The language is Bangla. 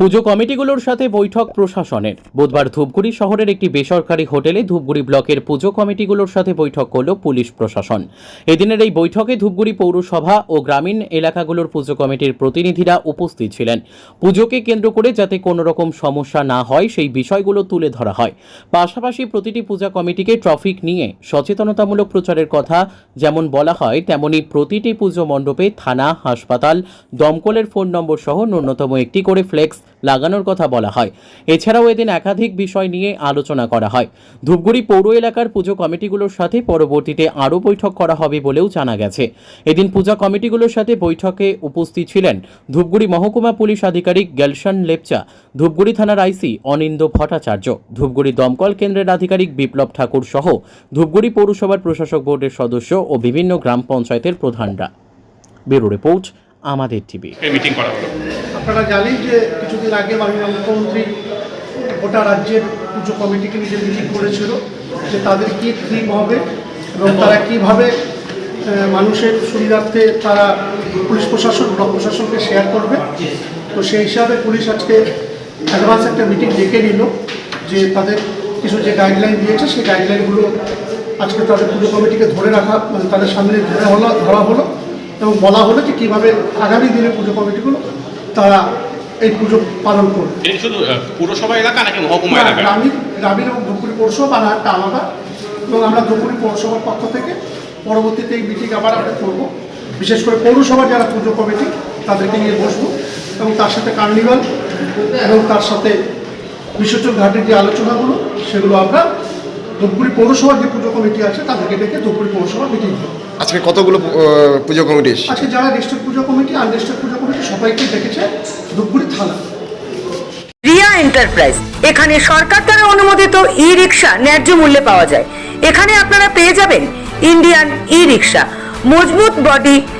পুজো কমিটিগুলোর সাথে বৈঠক প্রশাসনের। বুধবার ধূপগুড়ি শহরের একটি বেসরকারি হোটেলে ধূপগুড়ি ব্লকের পুজো কমিটিগুলোর সাথে বৈঠক করল পুলিশ প্রশাসন। এদিনের এই বৈঠকে ধূপগুড়ি পৌরসভা ও গ্রামীণ এলাকাগুলোর পুজো কমিটির প্রতিনিধিরা উপস্থিত ছিলেন। পুজোকে কেন্দ্র করে যাতে কোনো রকম সমস্যা না হয়, সেই বিষয়গুলো তুলে ধরা হয়। পাশাপাশি প্রতিটি পূজা কমিটিকে ট্রাফিক নিয়ে সচেতনতামূলক প্রচারের কথা যেমন বলা হয়, তেমনি প্রতিটি পুজো মণ্ডপে থানা, হাসপাতাল, দমকলের ফোন নম্বর সহ ন্যূনতম একটি করে ফ্লেক্স লাগানোর কথা বলা হয়। এছাড়াও এদিন একাধিক বিষয় নিয়ে আলোচনা করা হয়। ধূপগুড়ি পৌর এলাকার পুজো কমিটিগুলোর সাথে পরবর্তীতে আরও বৈঠক করা হবে বলেও জানা গেছে। এদিন পূজা কমিটিগুলোর সাথে বৈঠকে উপস্থিত ছিলেন ধূপগুড়ি মহকুমা পুলিশ আধিকারিক গেলশন লেপচা, ধূপগুড়ি থানার আইসি অনিন্দ ভট্টাচার্য, ধূপগুড়ি দমকল কেন্দ্রের আধিকারিক বিপ্লব ঠাকুর সহ ধূপগুড়ি পৌরসভার প্রশাসক বোর্ডের সদস্য ও বিভিন্ন গ্রাম পঞ্চায়েতের প্রধানরা। ব্যুরো রিপোর্ট, আমাদের টিভি। মিটিং করা হলো। আপনারা জানেন যে কিছুদিন আগে মাননীয় মুখ্যমন্ত্রী গোটা রাজ্যের পুজো কমিটিকে নিজে মিটিং করেছিল যে তাদের কী থিম হবে এবং তারা কীভাবে মানুষের সুবিধার্থে তারা পুলিশ প্রশাসন, ব্লক প্রশাসনকে শেয়ার করবে। তো সেই হিসাবে পুলিশ আজকে অ্যাডভান্স একটা মিটিং ডেকে নিল যে তাদের কিছু যে গাইডলাইন দিয়েছে, সেই গাইডলাইনগুলো আজকে তাদের পুজো কমিটিকে ধরে রাখা মানে তাদের সামনে ধরে হলো, ধরা হলো এবং বলা হলো যে কীভাবে আগামী দিনে পুজো কমিটিগুলো তারা এই পুজো পালন করবে। এটা কি শুধু আহ, পুরসভা এলাকা নাকি মহকুমা এলাকা? গ্রামীণ গ্রামীণ এবং ধূপগুড়ি পৌরসভা বানাহাটটা আলাদা। এবং আমরা ধূপগুড়ি পৌরসভার পক্ষ থেকে পরবর্তীতে এই মিটিং আবার আমরা করব। বিশেষ করে পৌরসভার যারা পুজো কমিটি তাদেরকে নিয়ে বসবো। এবং তার সাথে কার্নিভাল এবং তার সাথে বিসর্জন ঘাটের যে আলোচনাগুলো সেগুলো আমরা ধূপগুড়ি পৌরসভার যে পুজো কমিটি আছে তাদেরকে ডেকে ধূপগুড়ি পৌরসভা মিটিং করব আজকে কতগুলো পুজো কমিটি আজকে যারা ডিস্ট্রিক্ট পুজো কমিটি আনডিস্ট্রিক্ট পুজো কমিটি সবাইকে ডেকেছে ধূপগুড়ি থানা। রিয়া এন্টারপ্রাইজ। এখানে সরকার দ্বারা অনুমোদিত ই রিক্সা ন্যায্য মূল্যে পাওয়া যায়। এখানে আপনারা পেয়ে যাবেন ইন্ডিয়ান ই রিক্সা মজবুত বডি